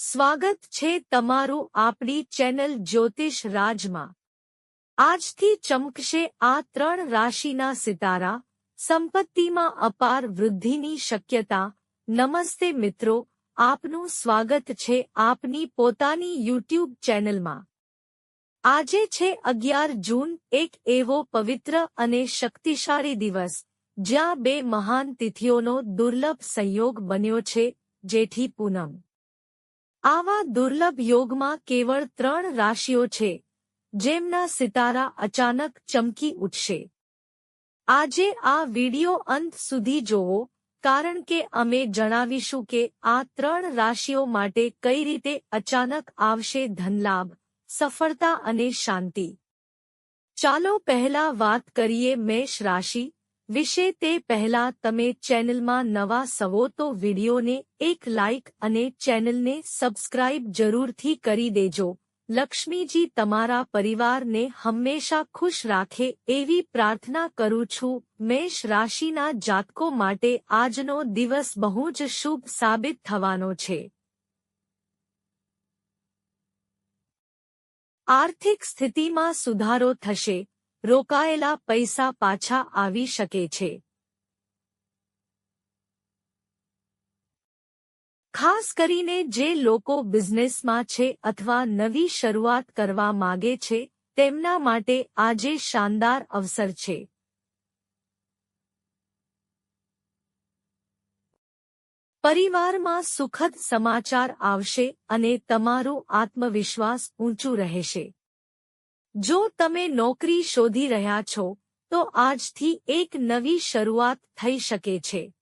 સ્વાગત છે તમારું આપણી ચેનલ જ્યોતિષ રાજમાં. આજથી ચમકશે આ ત્રણ રાશિના સિતારા, સંપત્તિમાં અપાર વૃદ્ધિની શક્યતા. નમસ્તે મિત્રો, આપનું સ્વાગત છે આપની પોતાની યુટ્યુબ ચેનલમાં. આજે છે અગિયાર જૂન, એક એવો પવિત્ર અને શક્તિશાળી દિવસ, જ્યાં બે મહાન તિથિઓનો દુર્લભ સંયોગ બન્યો છે જેથી પૂનમ. આવા દુર્લભ યોગમાં કેવળ ત્રણ રાશિઓ છે, જેમના સિતારા અચાનક ચમકી ઉઠશે. આજે આ વિડિયો અંત સુધી જોવો, કારણ કે અમે જણાવીશું કે આ ત્રણ રાશિઓ માટે કઈ રીતે અચાનક આવશે ધનલાભ, સફળતા અને શાંતિ. ચાલો પહેલા વાત કરીએ મેષ રાશિ વિશે તે પહેલા તમે ચેનલમાં નવા સવો તો વિડીયોને એક લાઇક અને ચેનલને સબસ્ક્રાઇબ જરૂરથી કરી દેજો. લક્ષ્મીજી તમારા પરિવારને હંમેશા ખુશ રાખે એવી પ્રાર્થના કરું છું. મેષ રાશિના જાતકો માટે આજનો દિવસ બહુ જ શુભ સાબિત થવાનો છે. આર્થિક સ્થિતિમાં સુધારો થશે. રોકાયેલા પૈસા પાછા આવી શકે છે. ખાસ કરીને જે લોકો બિઝનેસમાં છે અથવા નવી શરૂઆત કરવા માગે છે, તેમના માટે આજે શાનદાર અવસર છે. પરિવારમાં સુખદ સમાચાર આવશે અને તમારું આત્મવિશ્વાસ ઊંચું રહેશે. જો તમે નોકરી શોધી રહ્યા છો, તો આજથી એક નવી શરૂઆત થઈ શકે છે.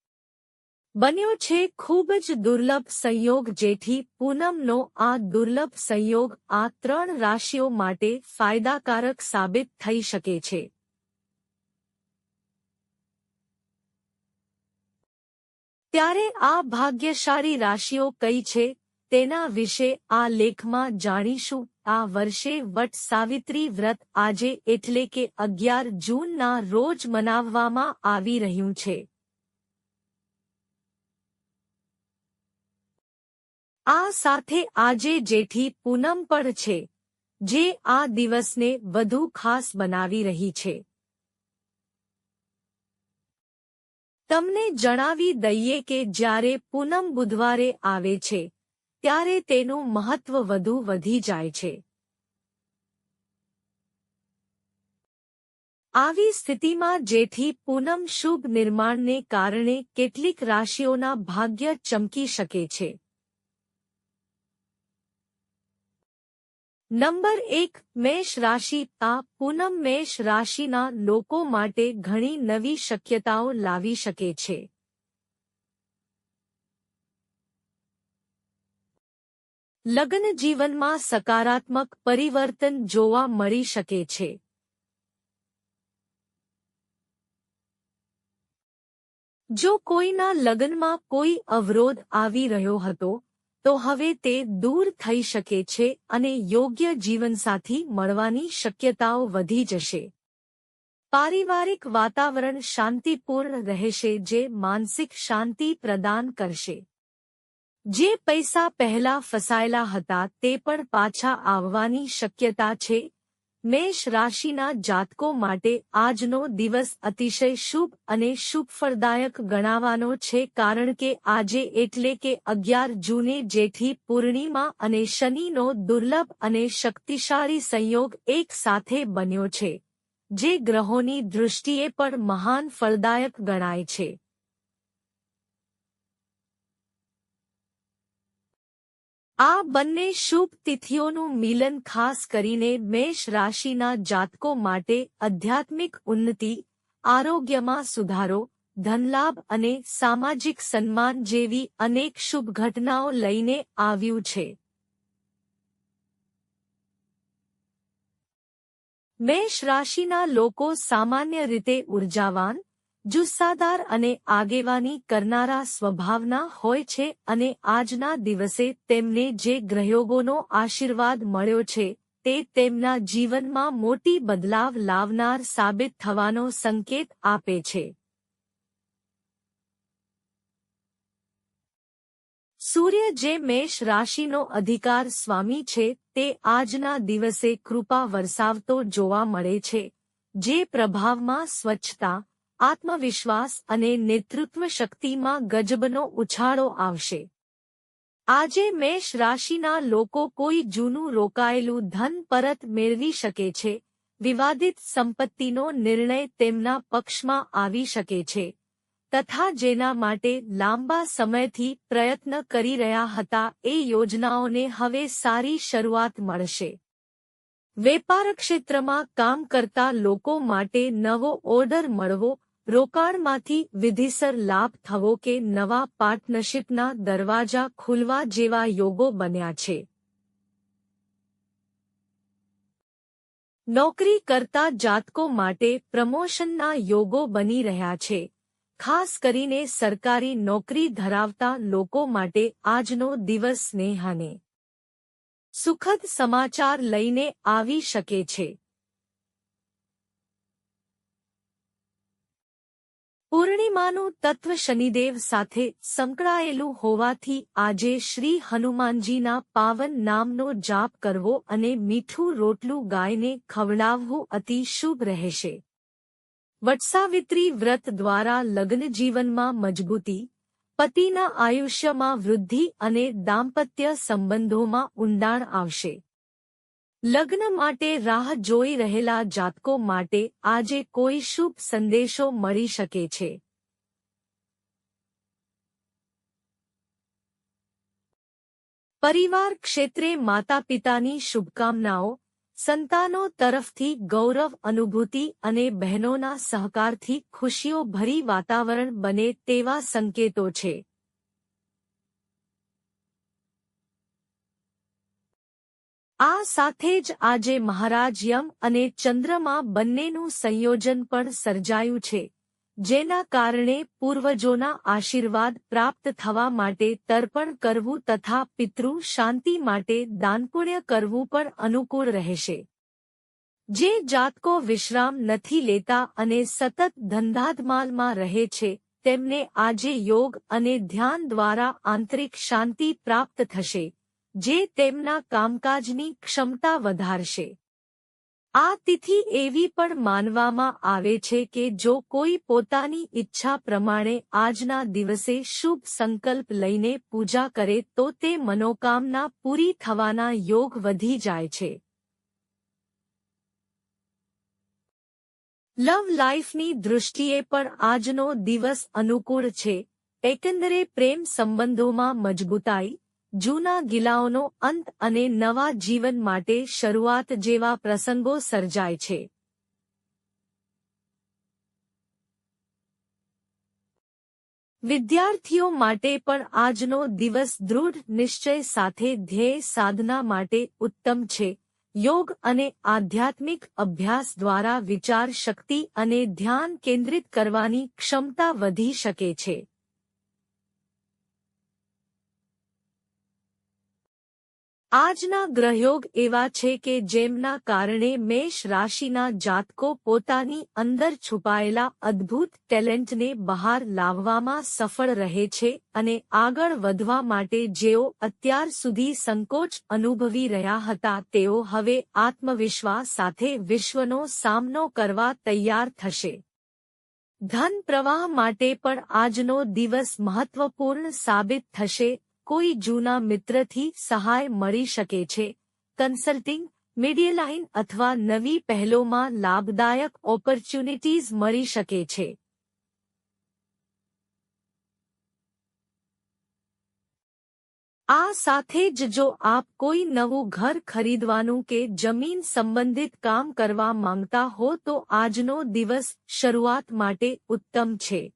બન્યો છે ખૂબ જ દુર્લભ સંયોગ જેથી પૂનમનો આ દુર્લભ સંયોગ આ ત્રણ રાશિઓ માટે ફાયદાકારક સાબિત થઈ શકે છે. ત્યારે આ ભાગ્યશાળી રાશિઓ કઈ છે? તેના વિશે આ લેખમાં જાણીશું. આ વર્ષે વટ સાવિત્રી વ્રત આજે એટલે કે અગિયાર જૂનના રોજ મનાવવામાં આવી રહ્યું છે. આ સાથે આજે જેઠી પૂનમ પણ છે, જે આ દિવસને વધુ ખાસ બનાવી રહી છે. તમને જણાવી દઈએ કે જ્યારે પૂનમ બુધવારે આવે છે ત્યારે તેનું મહત્વ વધુ વધી જાય છે. આવી સ્થિતિમાં જેથી પૂનમ શુભ નિર્માણને કારણે કેટલીક રાશિઓના ભાગ્ય ચમકી શકે છે. નંબર એક, મેષ રાશિ આ પૂનમ મેષ રાશિના લોકો માટે ઘણી નવી શક્યતાઓ લાવી શકે છે. લગ્ન જીવનમાં સકારાત્મક પરિવર્તન જોવા મળી શકે છે. જો કોઈના લગ્નમાં કોઈ અવરોધ આવી રહ્યો હતો, તો હવે તે દૂર થઈ શકે છે અને યોગ્ય જીવનસાથી મળવાની શક્યતાઓ વધી જશે. પારિવારિક વાતાવરણ શાંતિપૂર્ણ રહેશે જે માનસિક શાંતિ પ્રદાન કરશે. જે પૈસા પહેલા ફસાયેલા હતા તે પણ પાછા આવવાની શક્યતા છે. મેષ રાશિના જાતકો માટે આજનો દિવસ અતિશય શુભ અને શુભફળદાયક ગણાવાનો છે કારણ કે આજે એટલે કે અગિયાર જૂને જેઠી પૂર્ણિમા અને શનિનો દુર્લભ અને શક્તિશાળી સંયોગ એક સાથે બન્યો છે, જે ગ્રહોની દૃષ્ટિએ પણ મહાન ફળદાયક ગણાય છે. આ બંને શુભ તિથિઓનું મિલન ખાસ કરીને મેષ રાશિના જાતકો માટે આધ્યાત્મિક ઉન્નતિ, આરોગ્યમાં સુધારો, ધનલાભ અને સામાજિક સન્માન જેવી અનેક શુભ ઘટનાઓ લઈને આવ્યું છે. મેષ રાશિના લોકો સામાન્ય રીતે ઉર્જાવાન જુસ્સાદાર અને આગેવાની કરનારા સ્વભાવના હોય છે અને આજના દિવસે તેમને જે ગ્રહયોગોનો આશીર્વાદ મળ્યો છે, તે તેમના જીવનમાં મોટી બદલાવ લાવનાર સાબિત થવાનો સંકેત આપે છે. સૂર્ય જે મેષ રાશિનો અધિકાર સ્વામી છે, તે આજના દિવસે કૃપા વરસાવતો જોવા મળે છે, જે પ્રભાવમાં સ્વચ્છતા આત્મવિશ્વાસ અને નેતૃત્વ શક્તિમાં ગજબનો ઉછાળો આવશે. આજે મેષ રાશિના લોકો કોઈ જૂનું રોકાયેલું ધન પરત મેળવી શકે છે, વિવાદિત સંપત્તિનો નિર્ણય તેમના પક્ષમાં આવી શકે છે, તથા જેના માટે લાંબા સમયથી પ્રયત્ન કરી રહ્યા હતા એ યોજનાઓને હવે સારી શરૂઆત મળશે. વેપાર ક્ષેત્રમાં કામ કરતા લોકો માટે નવો ઓર્ડર મળવો રોકાણમાંથી વિધિસર લાભ થવો કે નવા પાર્ટનરશિપના દરવાજા ખુલવા જેવા યોગો બન્યા છે. નોકરી કરતા જાતકો માટે પ્રમોશનના યોગો બની રહ્યા છે. ખાસ કરીને સરકારી નોકરી ધરાવતા લોકો માટે આજનો દિવસ સ્નેહાને સુખદ સમાચાર લઈને આવી શકે છે. પૂર્ણિમાનું તત્વ શનિદેવ સાથે સંકળાયેલું હોવાથી આજે શ્રી હનુમાનજીના પાવન નામનો જાપ કરવો અને મીઠું રોટલું ગાયને ખવડાવવું અતિ શુભ રહેશે. વટસાવિત્રી વ્રત દ્વારા લગ્ન જીવનમાં મજબૂતી, પતિના આયુષ્યમાં વૃદ્ધિ અને દાંપત્ય સંબંધોમાં ઊંડાણ આવશે. લગ્ન માટે રાહ જોઈ રહેલા જાતકો માટે આજે કોઈ શુભ સંદેશો મળી શકે છે. પરિવાર ક્ષેત્રે માતા પિતાની શુભકામનાઓ, સંતાનો તરફથી ગૌરવ, અનુભૂતિ અને બહેનોના સહકારથી ખુશીઓ ભરી વાતાવરણ બને તેવા સંકેતો છે. આ સાથે જ આજે મહારાજ યમ અને ચંદ્રમા બંનેનું સંયોજન પણ સર્જાયું છે, જેના કારણે પૂર્વજોના આશીર્વાદ પ્રાપ્ત થવા માટે તર્પણ કરવું તથા પિતૃ શાંતિ માટે દાનપુણ્ય કરવું પણ અનુકૂળ રહેશે. જે જાતકો વિશ્રામ નથી લેતા અને સતત ધંધાધમાલમાં રહે છે, તેમને આજે યોગ અને ધ્યાન દ્વારા આંતરિક શાંતિ પ્રાપ્ત થશે. જે તેમના કામકાજની ક્ષમતા વધારશે. આ તિથિ એવી પણ માનવામાં આવે છે કે જો કોઈ પોતાની ઈચ્છા પ્રમાણે આજના દિવસે શુભ સંકલ્પ લઈને પૂજા કરે તો તે મનોકામના પૂરી થવાના યોગ વધી જાય છે. લવ લાઈફની દૃષ્ટિએ પણ આજનો દિવસ અનુકૂળ છે. એકંદરે પ્રેમ સંબંધોમાં મજબૂતાઈ જૂના ગિલાઓનો અંત અને નવા જીવન માટે શરૂઆત જેવા પ્રસંગો સર્જાય છે. વિદ્યાર્થીઓ માટે પણ આજનો દિવસ દૃઢ નિશ્ચય સાથે ધ્યેય સાધના માટે ઉત્તમ છે. યોગ અને આધ્યાત્મિક અભ્યાસ દ્વારા વિચાર શક્તિ અને ધ્યાન કેન્દ્રિત કરવાની ક્ષમતા વધી શકે છે. આજના ગ્રહયોગ એવા છે કે જેમના કારણે મેષ રાશિના જાતકો પોતાની અંદર છુપાયેલા અદ્ભુત ટેલેન્ટને બહાર લાવવામાં સફળ રહે છે અને આગળ વધવા માટે જેઓ અત્યાર સુધી સંકોચ અનુભવી રહ્યા હતા તેઓ હવે આત્મવિશ્વાસ સાથે વિશ્વનો સામનો કરવા તૈયાર થશે. ધન પ્રવાહ માટે પણ આજનો દિવસ મહત્વપૂર્ણ સાબિત થશે કોઈ જૂના મિત્રથી સહાય મળી શકે છે. કન્સલ્ટિંગ, મીડિયલાઇન અથવા નવી પહેલોમાં લાભદાયક ઓપોર્ચ્યુનિટીઝ મળી શકે છે. આ સાથે જ જો આપ કોઈ નવું ઘર ખરીદવાનું કે જમીન સંબંધિત કામ કરવા માંગતા હો તો આજનો દિવસ શરૂઆત માટે ઉત્તમ છે.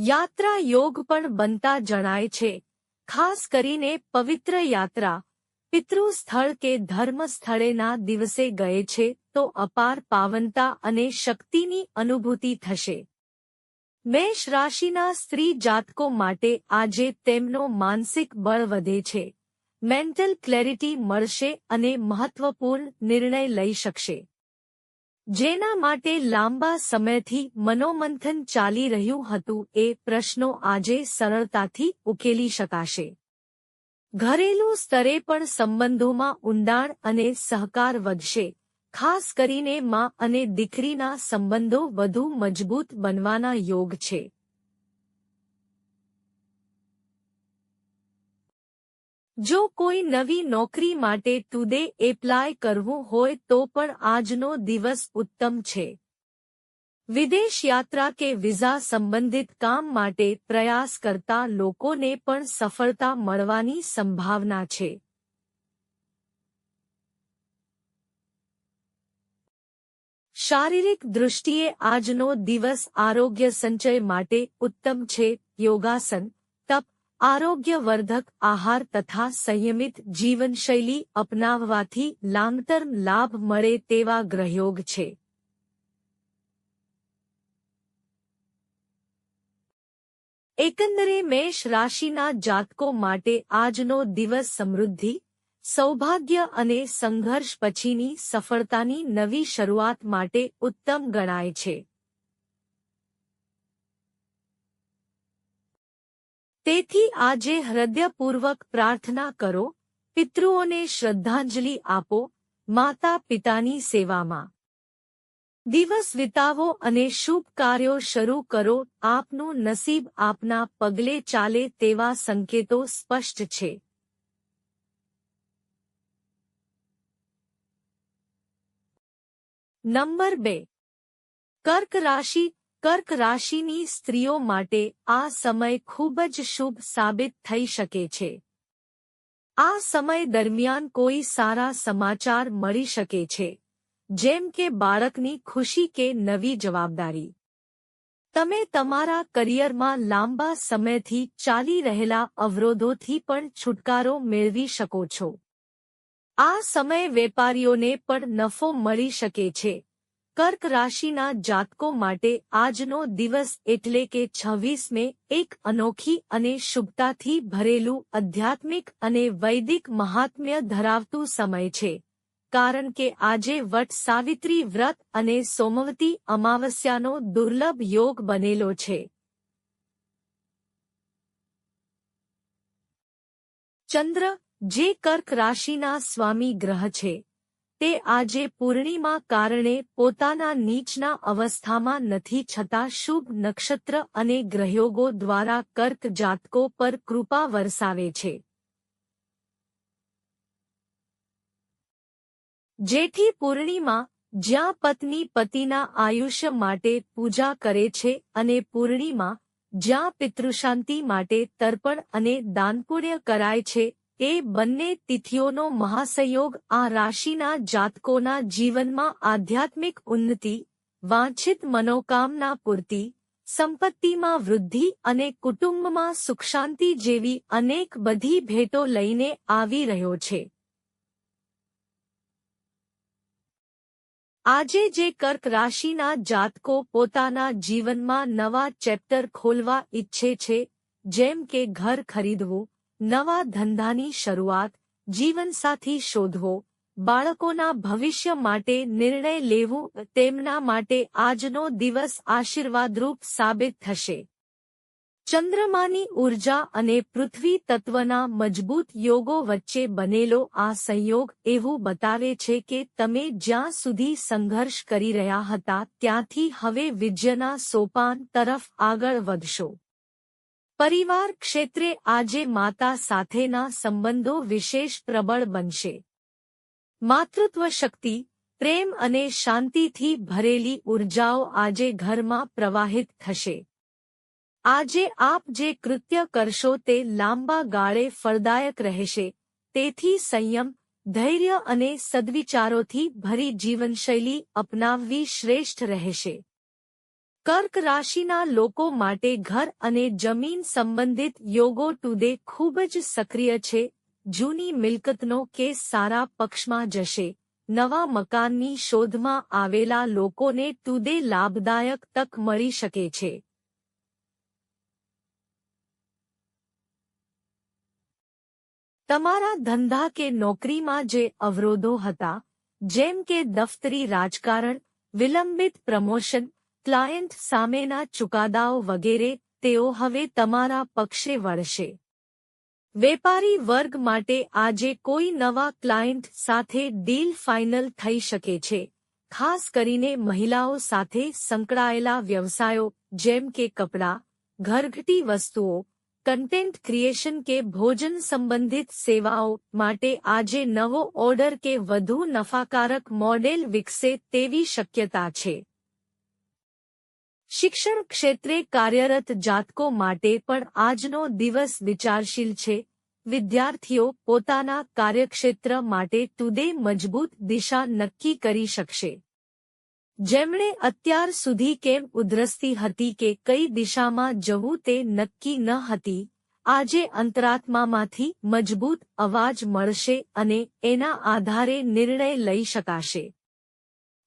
યાત્રા યોગ પણ બનતા જણાય છે. ખાસ કરીને પવિત્ર યાત્રા. પિતૃ સ્થળ કે ધર્મ સ્થળેના દિવસે ગયે છે તો અપાર પાવનતા અને શક્તિની અનુભૂતિ થશે. મેષ રાશિના સ્ત્રી જાતકો માટે આજે તેમનો માનસિક બળ વધે છે. મેન્ટલ ક્લેરિટી મળશે અને મહત્વપૂર્ણ નિર્ણય લઈ શકશે. જેના માટે લાંબા સમયથી મનોમંથન ચાલી રહ્યું હતું, એ પ્રશ્નો આજે સરળતાથી ઉકેલી શકાશે. ઘરેલું સ્તરે પણ સંબંધોમાં ઊંડાણ અને સહકાર વધશે, ખાસ કરીને માં અને દીકરીના સંબંધો વધુ મજબૂત બનવાના યોગ છે. જો કોઈ નવી નોકરી માટે ટુડે એપ્લાય કરવું હોય તો પણ આજનો દિવસ ઉત્તમ છે. વિદેશ યાત્રા કે વિઝા સંબંધિત કામ માટે પ્રયાસ કરતા લોકોને પણ સફળતા મળવાની સંભાવના છે. શારીરિક દૃષ્ટિએ આજનો દિવસ આરોગ્ય સંચય માટે ઉત્તમ છે. યોગાસન તપ આરોગ્યવર્ધક આહાર તથા સંયમિત જીવનશૈલી અપનાવવાથી લાંગટર્મ લાભ મળે તેવા ગ્રહયોગ છે. એકંદરે મેષ રાશિના જાતકો માટે આજનો દિવસ સમૃદ્ધિ, સૌભાગ્ય અને સંઘર્ષ પછીની સફળતાની નવી શરૂઆત માટે ઉત્તમ ગણાય છે. તેથી આજે હૃદયપૂર્વક પ્રાર્થના કરો, પિતૃઓને શ્રદ્ધાંજલિ આપો માતા પિતાની સેવામાં. દિવસ વિતાવો અને શુભ કાર્યો શરૂ કરો. આપનું નસીબ આપના પગલે ચાલે તેવા સંકેતો સ્પષ્ટ છે. નંબર બે. કર્ક રાશિ કર્ક રાશિની સ્ત્રીઓ માટે આ સમય ખૂબ જ શુભ સાબિત થઈ શકે છે. આ સમય દરમિયાન કોઈ સારા સમાચાર મળી શકે છે, જેમ કે બાળકની ખુશી કે નવી જવાબદારી. તમે તમારા કરિયરમાં લાંબા સમયથી ચાલી રહેલા અવરોધોથી પણ છુટકારો મેળવી શકો છો. આ સમય વેપારીઓને પણ નફો મળી શકે છે. કર્ક રાશિના જાતકો માટે આજનો દિવસ એટલે કે છવ્વીસ મે એક અનોખી અને શુભતાથી ભરેલું આધ્યાત્મિક અને વૈદિક મહાત્મ્ય ધરાવતું સમય છે. કારણ કે આજે વટ સાવિત્રી વ્રત અને સોમવતી અમાવસ્યાનો દુર્લભ યોગ બનેલો છે. ચંદ્ર, જે કર્ક રાશિના સ્વામી ગ્રહ છે. તે આજે પૂર્ણિમા કારણે પોતાના નીચના અવસ્થામાં નથી છતાં શુભ નક્ષત્ર અને ગ્રહયોગો દ્વારા કર્ક જાતકો પર કૃપા વરસાવે છે. જેઠી પૂર્ણિમા જ્યાં પત્ની પતિના આયુષ્ય માટે પૂજા કરે છે અને પૂર્ણિમા જ્યાં પિતૃશાંતિ માટે તર્પણ અને દાનપુણ્ય કરાય છે એ બંને તિથિઓનો મહાસંયોગ આ રાશિના જાતકોના જીવનમાં આધ્યાત્મિક ઉન્નતિ, વાંછિત મનોકામના પૂર્તિ, સંપત્તિમાં વૃદ્ધિ અને કુટુંબમાં સુખશાંતિ જેવી અનેક બધી ભેટો લઈને આવી રહ્યો છે. આજે જે કર્ક રાશિના જાતકો પોતાના જીવનમાં નવા ચેપ્ટર ખોલવા ઈચ્છે છે, જેમ કે ઘર ખરીદવું નવા ધંધાની શરૂઆત, જીવનસાથી શોધવો, બાળકોના ભવિષ્ય માટે નિર્ણય લેવું, તેમના માટે આજનો દિવસ આશીર્વાદરૂપ સાબિત થશે. ચંદ્રમાની ઊર્જા અને પૃથ્વી તત્વના મજબૂત યોગો વચ્ચે બનેલો આ સંયોગ એવું બતાવે છે કે તમે જ્યાં સુધી સંઘર્ષ કરી રહ્યા હતા, ત્યાંથી હવે વિજયના સોપાન તરફ આગળ વધશો. પરિવાર ક્ષેત્રે આજે માતા સાથેના સંબંધો વિશેષ પ્રબળ બનશે. માતૃત્વ શક્તિ, પ્રેમ અને શાંતિથી ભરેલી ઉર્જાઓ આજે ઘરમાં પ્રવાહિત થશે. આજે આપ જે કૃત્ય કરશો તે લાંબા ગાળે ફળદાયક રહેશે. તેથી સંયમ, ધૈર્ય અને સદવિચારોથી ભરી જીવનશૈલી અપનાવવી શ્રેષ્ઠ રહેશે. કર્ક રાશિના લોકો માટે ઘર અને જમીન સંબંધિત યોગો ટુડે ખૂબ જ સક્રિય છે. જૂની મિલકતનો કેસ સારા પક્ષમાં જશે. નવા મકાનની શોધમાં આવેલા લોકોને ટુડે લાભદાયક તક મળી શકે છે. તમારા ધંધા કે નોકરીમાં જે અવરોધો હતા, જેમ કે દફતરી રાજકારણ, વિલંબિત પ્રમોશન ક્લાયન્ટ સામેના ચુકાદાઓ વગેરે, તેઓ હવે તમારા પક્ષે વળશે. વેપારી વર્ગ માટે આજે કોઈ નવા ક્લાયન્ટ સાથે ડીલ ફાઇનલ થઈ શકે છે, ખાસ કરીને મહિલાઓ સાથે સંકળાયેલા વ્યવસાયો, જેમ કે કપડાં, ઘરઘટી વસ્તુઓ, કન્ટેન્ટ ક્રિએશન કે ભોજન સંબંધિત સેવાઓ માટે આજે નવો ઓર્ડર કે વધુ નફાકારક મોડેલ વિકસે તેવી શક્યતા છે. શિક્ષણ ક્ષેત્રે કાર્યરત જાતકો માટે પણ આજનો દિવસ વિચારશીલ છે. વિદ્યાર્થીઓ પોતાના કાર્યક્ષેત્ર માટે ટુડે મજબૂત દિશા નક્કી કરી શકશે. જેમણે અત્યાર સુધી કેમ ઉધરસતી હતી કે કઈ દિશામાં જવું તે નક્કી ન હતી, આજે અંતરાત્મામાંથી મજબૂત અવાજ મળશે અને એના આધારે નિર્ણય લઈ શકાશે.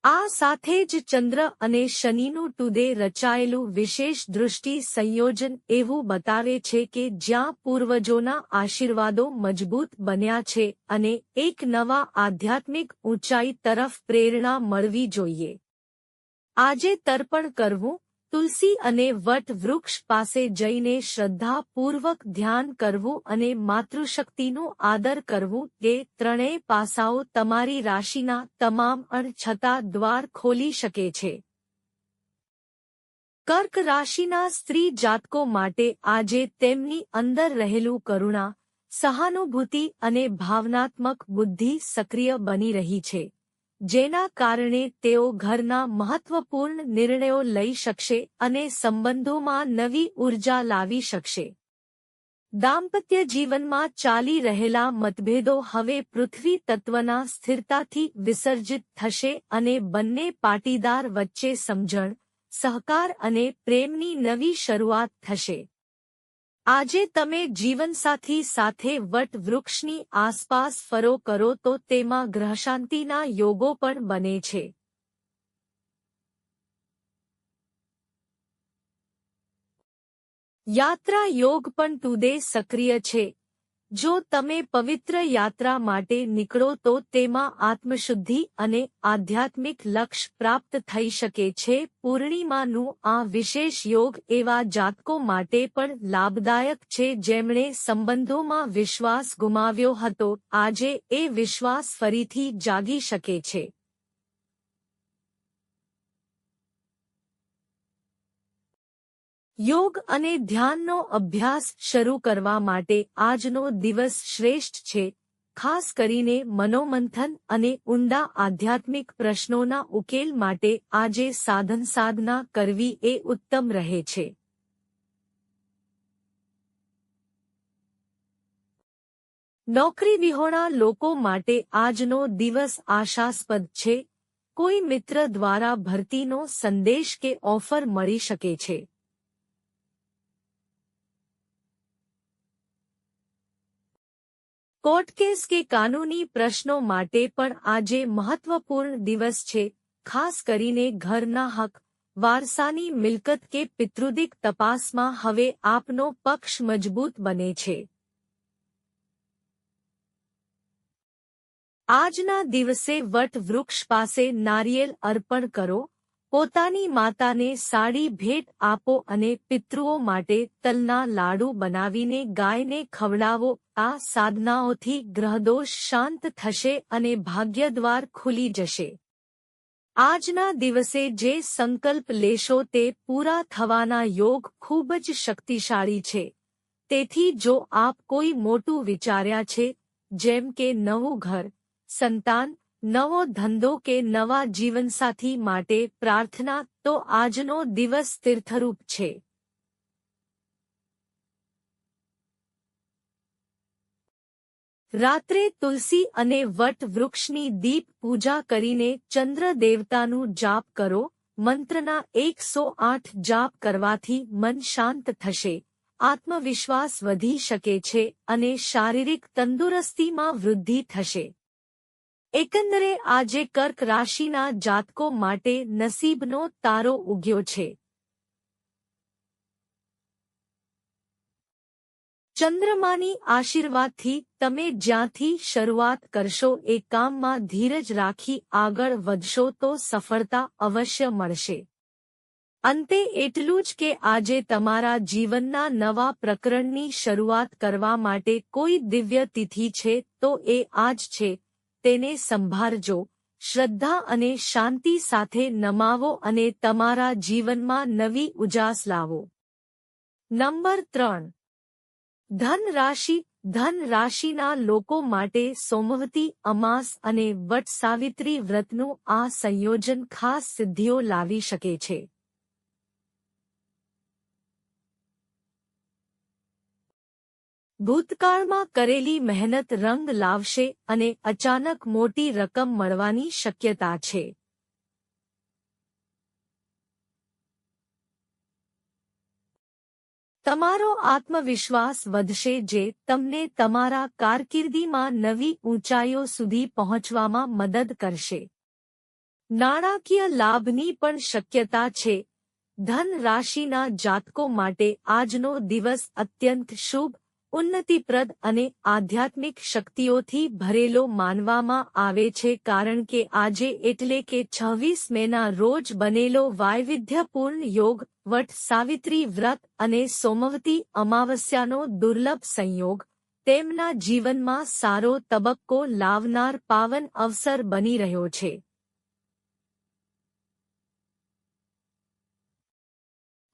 આ સાથે જ ચંદ્ર અને શનિનું ટુડે રચાયેલું વિશેષ દૃષ્ટિ સંયોજન એવું બતાવે છે કે જ્યાં પૂર્વજોના આશીર્વાદો મજબૂત બન્યા છે અને એક નવા આધ્યાત્મિક ઊંચાઈ તરફ પ્રેરણા મળવી જોઈએ. આજે તર્પણ કરવું તુલસી અને વટ વૃક્ષ પાસે જઈને શ્રદ્ધાપૂર્વક ધ્યાન કરવું અને માતૃશક્તિનું આદર કરવું, એ ત્રણેય પાસાઓ તમારી રાશિના તમામ અણછતા દ્વાર ખોલી શકે છે. કર્ક રાશિના સ્ત્રી જાતકો માટે આજે તેમની અંદર રહેલું કરુણા, સહાનુભૂતિ અને ભાવનાત્મક બુદ્ધિ સક્રિય બની રહી છે. જેના કારણે તેઓ ઘરના મહત્વપૂર્ણ નિર્ણયો લઈ શકશે અને સંબંધોમાં નવી ઊર્જા લાવી શકશે. દાંપત્ય જીવનમાં ચાલી રહેલા મતભેદો હવે પૃથ્વી તત્વના સ્થિરતાથી વિસર્જિત થશે અને બંને પાટીદાર વચ્ચે સમજણ, સહકાર અને પ્રેમની નવી શરૂઆત થશે. આજે તમે જીવનસાથી સાથે વટ વૃક્ષની આસપાસ ફરો કરો તો તેમાં ગ્રહશાંતિના યોગો પણ બને છે. યાત્રા યોગ પણ ટુડે સક્રિય છે. જો તમે પવિત્ર યાત્રા માટે નીકળો તો તેમાં આત્મશુદ્ધિ અને આધ્યાત્મિક લક્ષ્ય પ્રાપ્ત થઈ શકે છે. પૂર્ણિમાનું આ વિશેષ યોગ એવા જાતકો માટે પણ લાભદાયક છે. જેમણે સંબંધોમાં વિશ્વાસ ગુમાવ્યો હતો, આજે એ વિશ્વાસ ફરીથી જાગી શકે છે. યોગ અને ધ્યાનનો અભ્યાસ શરૂ કરવા માટે આજનો દિવસ શ્રેષ્ઠ છે. ખાસ કરીને મનોમંથન અને ઊંડા આધ્યાત્મિક પ્રશ્નોના ઉકેલ માટે આજે સાધન સાધના કરવી એ ઉત્તમ રહે છે. નોકરી વિહોણા લોકો માટે આજનો દિવસ આશાસ્પદ છે. કોઈ મિત્ર દ્વારા ભરતીનો સંદેશ કે ઓફર મળી શકે છે. કોર્ટ કેસ કે કાનૂની પ્રશ્નો માટે પણ આજે મહત્વપૂર્ણ દિવસ છે, ખાસ કરીને ઘરના હક, વારસાની મિલકત કે પિતૃદિક તપાસમાં હવે આપનો પક્ષ મજબૂત બને છે. આજના દિવસે વટ વૃક્ષ પાસે નારિયેલ અર્પણ કરો પોતાની માતાને સાડી ભેટ આપો અને પિતૃઓ માટે તલના લાડુ બનાવીને ગાયને ખવડાવો. આ સાધનાઓથી ગ્રહદોષ શાંત થશે અને ભાગ્યદ્વાર ખુલી જશે. આજના દિવસે જે સંકલ્પ લેશો તે પૂરા થવાના યોગ ખૂબ જ શક્તિશાળી છે. તેથી જો આપ કોઈ મોટું વિચાર્યા છે, જેમ કે નવું ઘર, સંતાન નવો ધંધો કે નવા જીવનસાથી માટે પ્રાર્થના તો આજનો દિવસ તીર્થરૂપ છે. રાત્રે તુલસી અને વટ વૃક્ષની દીપ પૂજા કરીને ચંદ્ર દેવતાનું જાપ કરો, મંત્રના એકસો આઠ જાપ કરવાથી મન શાંત થશે, આત્મવિશ્વાસ વધી શકે છે અને શારીરિક તંદુરસ્તીમાં વૃદ્ધિ થશે. એકંદરે આજે કર્ક રાશિના જાતકો માટે નસીબનો તારો ઉગ્યો છે. ચંદ્રમાની આશીર્વાદથી તમે જ્યાંથી શરૂઆત કરશો એ કામમાં ધીરજ રાખી આગળ વધશો તો સફળતા અવશ્ય મળશે. અંતે એટલું જ કે આજે તમારા જીવનના નવા પ્રકરણની શરૂઆત કરવા માટે કોઈ દિવ્ય તિથિ છે તો એ આજ છે. તેને સંભાળજો શ્રદ્ધા અને શાંતિ સાથે નમાવો અને તમારા જીવનમાં નવી ઉજાસ લાવો. નંબર ત્રણ. ધન રાશિ ધન રાશિના લોકો માટે સોમવતી, અમાસ અને વટ સાવિત્રી વ્રતનું આ સંયોજન ખાસ સિદ્ધિઓ લાવી શકે છે. ભૂતકાળમાં કરેલી મહેનત રંગ લાવશે અને અચાનક મોટી રકમ મળવાની શક્યતા છે. તમારો આત્મવિશ્વાસ વધશે જે તમને તમારા કારકિર્દીમાં નવી ઊંચાઈઓ સુધી પહોંચવામાં મદદ કરશે. નાણાકીય લાભની પણ શક્યતા છે. ધન રાશિના જાતકો માટે આજનો દિવસ અત્યંત શુભ ઉન્નતિપ્રદ અને આધ્યાત્મિક શક્તિઓથી ભરેલો માનવામાં આવે છે કારણ કે આજે એટલે કે છવ્વીસ મેના રોજ બનેલો વાયવિધ્યપૂર્ણ યોગ વટ સાવિત્રી વ્રત અને સોમવતી અમાવસ્યાનો દુર્લભ સંયોગ તેમના જીવનમાં સારો તબક્કો લાવનાર પાવન અવસર બની રહ્યો છે.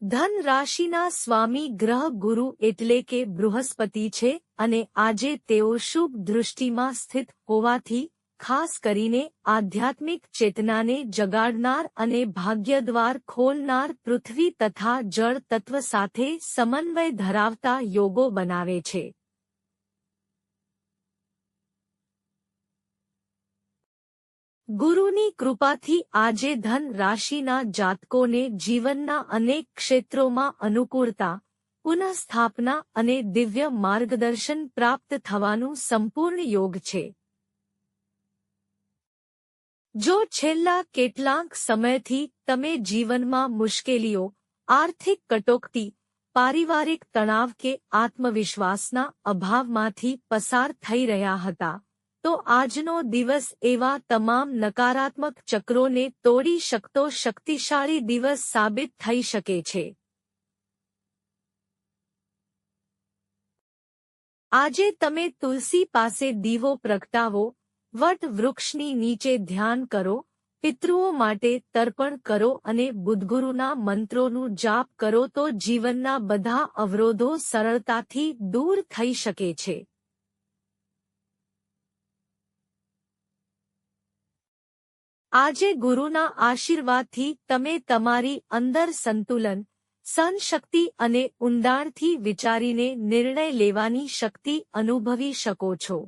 ધન રાશિના સ્વામી ગ્રહ ગુરુ એટલે કે બૃહસ્પતિ છે અને આજે તેઓ શુભ દૃષ્ટિમાં સ્થિત હોવાથી ખાસ કરીને આધ્યાત્મિક ચેતનાને જગાડનાર અને ભાગ્યદ્વાર ખોલનાર પૃથ્વી તથા જળ તત્વ સાથે સમન્વય ધરાવતા યોગો બનાવે છે. ગુરુની કૃપાથી આજે ધન રાશિના જાતકોને જીવનના અનેક ક્ષેત્રોમાં અનુકૂળતા, પુનઃસ્થાપના અને દિવ્ય માર્ગદર્શન પ્રાપ્ત થવાનું સંપૂર્ણ યોગ છે. જો છેલ્લા કેટલાક સમયથી તમે જીવનમાં મુશ્કેલીઓ, આર્થિક કટોકટી, પારિવારિક તણાવ કે આત્મવિશ્વાસના અભાવમાંથી પસાર થઈ રહ્યા હતા તો આજનો દિવસ એવા તમામ નકારાત્મક ચક્રોને તોડી શકતો શક્તિશાળી દિવસ સાબિત થઈ શકે છે. આજે તમે તુલસી પાસે દીવો પ્રગટાવો, વટ વૃક્ષની નીચે ધ્યાન કરો, પિતૃઓ માટે તર્પણ કરો અને બુદ્ધગુરુના મંત્રોનું જાપ કરો તો જીવનના બધા અવરોધો સરળતાથી દૂર થઈ શકે છે. આજે ગુરુના આશીર્વાદથી તમે તમારી અંદર સંતુલન, સનશક્તિ અને ઊંડાણથી વિચારીને નિર્ણય લેવાની શક્તિ અનુભવી શકો છો.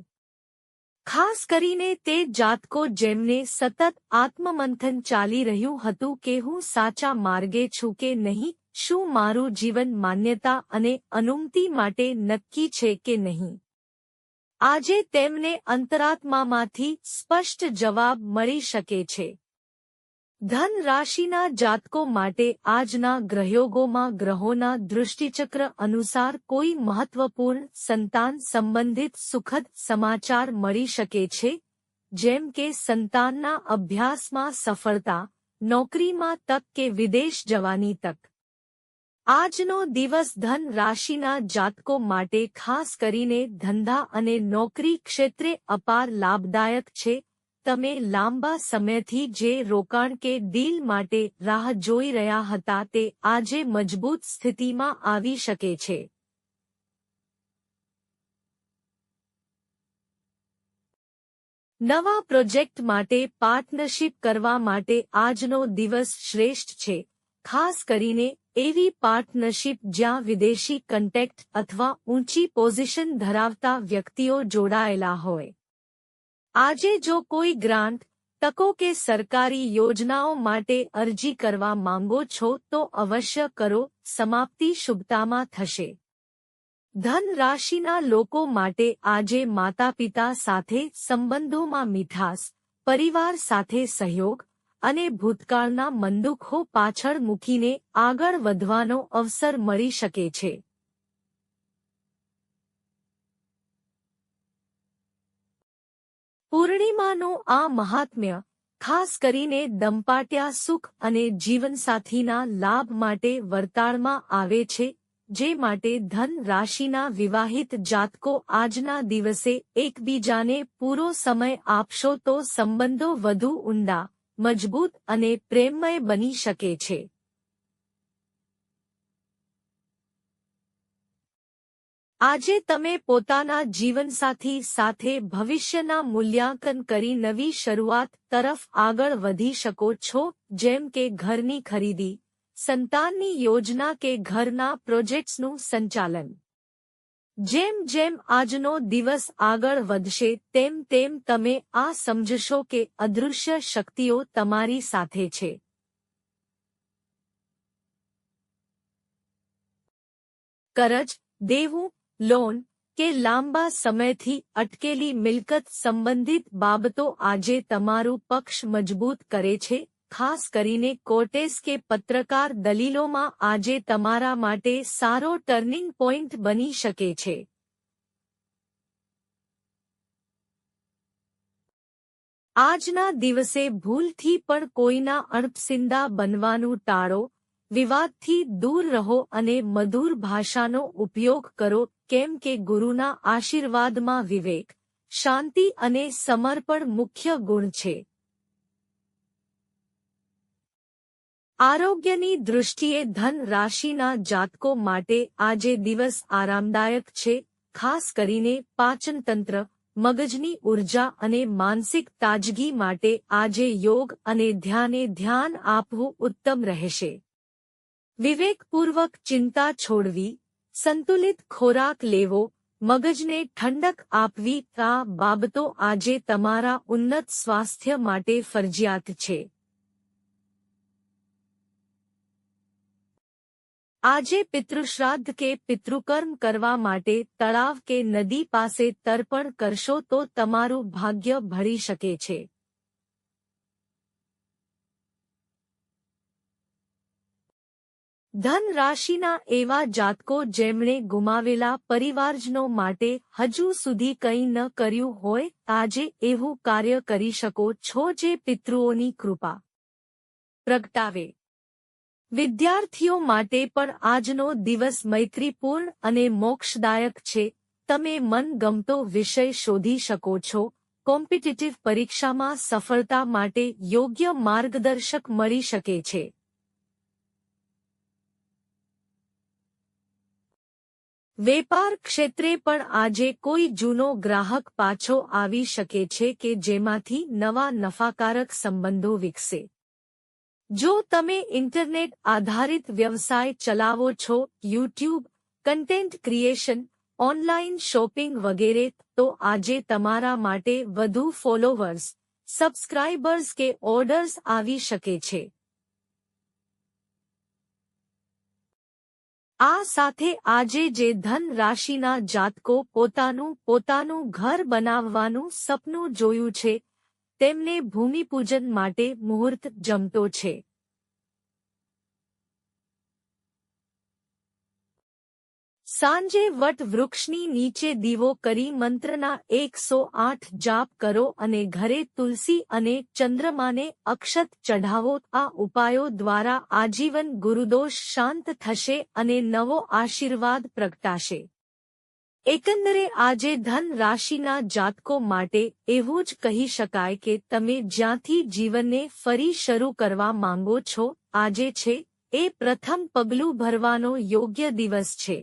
ખાસ કરીને તે જાતકો જેમને સતત આત્મમંથન ચાલી રહ્યું હતું કે હું સાચા માર્ગે છું કે નહીં, શું મારું જીવન માન્યતા અને અનુમતિ માટે નક્કી છે કે નહીં. આજે તેમને અંતરાત્મામાંથી સ્પષ્ટ જવાબ મળી શકે છે. ધન રાશિના જાતકો માટે આજના ગ્રહયોગોમાં ગ્રહોના દૃષ્ટિચક્ર અનુસાર કોઈ મહત્વપૂર્ણ સંતાન સંબંધિત સુખદ સમાચાર મળી શકે છે, જેમ કે સંતાનના અભ્યાસમાં સફળતા, નોકરીમાં તક કે વિદેશ જવાની તક. આજનો દિવસ ધન રાશિના જાતકો માટે ખાસ કરીને ધંધા અને નોકરી ક્ષેત્રે અપાર લાભદાયક છે. તમે લાંબા સમયથી જે રોકાણ કે ડીલ માટે રાહ જોઈ રહ્યા હતા તે આજે મજબૂત સ્થિતિમાં આવી શકે છે. નવા પ્રોજેક્ટ માટે પાર્ટનરશિપ કરવા માટે આજનો દિવસ શ્રેષ્ઠ છે. ખાસ કરીને એવી પાર્ટનરશિપ જ્યાં વિદેશી કન્ટેક્ટ અથવા ઊંચી પોઝિશન ધરાવતા વ્યક્તિઓ જોડાયેલા હોય. આજે જો કોઈ ગ્રાન્ટ તકો કે સરકારી યોજનાઓ માટે અરજી કરવા માંગો છો તો અવશ્ય કરો, સમાપ્તિ શુભતામાં થશે. ધન રાશિના લોકો માટે આજે માતા પિતા સાથે સંબંધોમાં મીઠાસ પરિવાર સાથે સહયોગ અને ભૂતકાળના મંદુખો પાછળ મૂકીને આગળ વધવાનો અવસર મળી શકે છે. પૂર્ણિમાનો આ મહાત્મ્ય, ખાસ કરીને દંપાટ્યા સુખ અને જીવનસાથીના લાભ માટે વર્તાળમાં આવે છે, જે માટે ધન રાશિના વિવાહિત જાતકો આજના દિવસે એકબીજાને પૂરો સમય આપશો તો સંબંધો વધુ ઊંડા મજબૂત અને પ્રેમમય બની શકે છે. આજે તમે પોતાના જીવનસાથી સાથે ભવિષ્યના મૂલ્યાંકન કરી નવી શરૂઆત તરફ આગળ વધી શકો છો, જેમ કે ઘરની ખરીદી, સંતાનની યોજના કે ઘરના પ્રોજેક્ટ્સનું સંચાલન. જેમ જેમ આજનો દિવસ આગળ વધશે, તેમ તેમ તમે આ સમજશો કે અદૃશ્ય શક્તિઓ તમારી સાથે છે. કરજ, દેવું, લોન કે લાંબા સમયથી અટકેલી મિલકત સંબંધિત બાબતો આજે તમારું પક્ષ મજબૂત કરે છે ખાસ કરીને કોર્ટેસ કે પત્રકાર દલીલોમાં આજે તમારા માટે સારો ટર્નિંગ પોઈન્ટ બની શકે છે. આજના દિવસે ભૂલથી પણ કોઈના અણપસિંદા બનવાનું ટાળો, વિવાદથી દૂર રહો અને મધુર ભાષાનો ઉપયોગ કરો, કેમ કે ગુરુના આશીર્વાદમાં વિવેક, શાંતિ અને સમર્પણ મુખ્ય ગુણ છે. આરોગ્યની દૃષ્ટિએ ધન રાશિના જાતકો માટે આજે દિવસ આરામદાયક છે, ખાસ કરીને પાચનતંત્ર, મગજની ઊર્જા અને માનસિક તાજગી માટે આજે યોગ અને ધ્યાને ધ્યાન આપવું ઉત્તમ રહેશે. વિવેકપૂર્વક ચિંતા છોડવી, સંતુલિત ખોરાક લેવો, મગજને ઠંડક આપવી, આ બાબતો આજે તમારા ઉન્નત સ્વાસ્થ્ય માટે ફરજિયાત છે. આજે પિતૃશ્રાદ્ધ કે પિતૃકર્મ કરવા માટે તળાવ કે નદી પાસે તર્પણ કરશો તો તમારું ભાગ્ય ભળી શકે છે. ધન રાશિના એવા જાતકો જેમણે ગુમાવેલા પરિવારજનો માટે હજુ સુધી કંઈ ન કર્યું હોય, આજે એવું કાર્ય કરી શકો છો જે પિતૃઓની કૃપા. પ્રગટાવે. વિદ્યાર્થીઓ માટે પણ આજનો દિવસ મૈત્રીપૂર્ણ અને મોક્ષદાયક છે. તમે મનગમતો વિષય શોધી શકો છો. કોમ્પિટિટિવ પરીક્ષામાં સફળતા માટે યોગ્ય માર્ગદર્શક મળી શકે છે. વેપાર ક્ષેત્રે પણ આજે કોઈ જૂનો ગ્રાહક પાછો આવી શકે છે કે જેમાંથી નવા નફાકારક સંબંધો વિકસે. જો તમે ઇન્ટરનેટ આધારિત વ્યવસાય ચલાવો છો, YouTube, content creation online shopping વગેરે, તો આજે તમારા માટે વધુ ફોલોવર્સ, સબસ્ક્રાઇબર્સ કે ઓર્ડર્સ આવી શકે છે. આ સાથે આજે જે ધન રાશિના જાતકો પોતાનું પોતાનું ઘર બનાવવાનું સપનું જોયું છે તેમને ભૂમિપૂજન માટે મુહૂર્ત જમતો છે. સાંજે વટ વૃક્ષની નીચે દીવો કરી મંત્રના એકસો આઠ જાપ કરો અને ઘરે તુલસી અને ચંદ્રમાને અક્ષત ચઢાવો. આ ઉપાયો દ્વારા આજીવન ગુરુદોષ શાંત થશે અને નવો આશીર્વાદ પ્રગટાશે. એકંદરે આજે ધન રાશિના જાતકો માટે એવું જ કહી શકાય કે તમે જ્યાંથી જીવનને ફરી શરૂ કરવા માંગો છો, આજે છે, એ પ્રથમ પગલું ભરવાનો યોગ્ય દિવસ છે.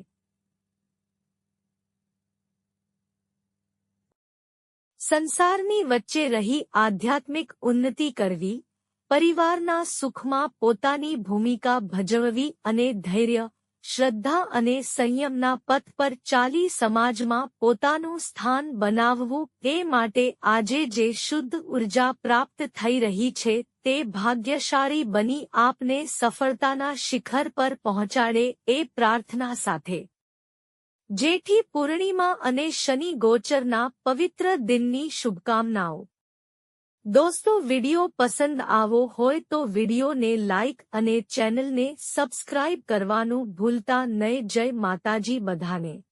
સંસારની વચ્ચે રહી આધ્યાત્મિક ઉન્નતિ કરવી, પરિવારના સુખમાં પોતાની ભૂમિકા ભજવવી અને ધૈર્ય શ્રદ્ધા અને સંયમના પથ પર ચાલી સમાજમાં પોતાનું સ્થાન બનાવવું તે માટે આજે જે શુદ્ધ ઊર્જા પ્રાપ્ત થઈ રહી છે તે ભાગ્યશાળી બની આપને સફળતાના શિખર પર પહોંચાડે એ પ્રાર્થના સાથે. જેઠી પૂર્ણિમા અને શનિ ગોચરના પવિત્ર દિનની શુભકામનાઓ. દોસ્તો, વિડિયો પસંદ આવો હોય તો વિડિયોને લાઇક અને ચેનલને સબસ્ક્રાઇબ કરવાનું ભૂલતા નહીં. જય માતાજી બધાને.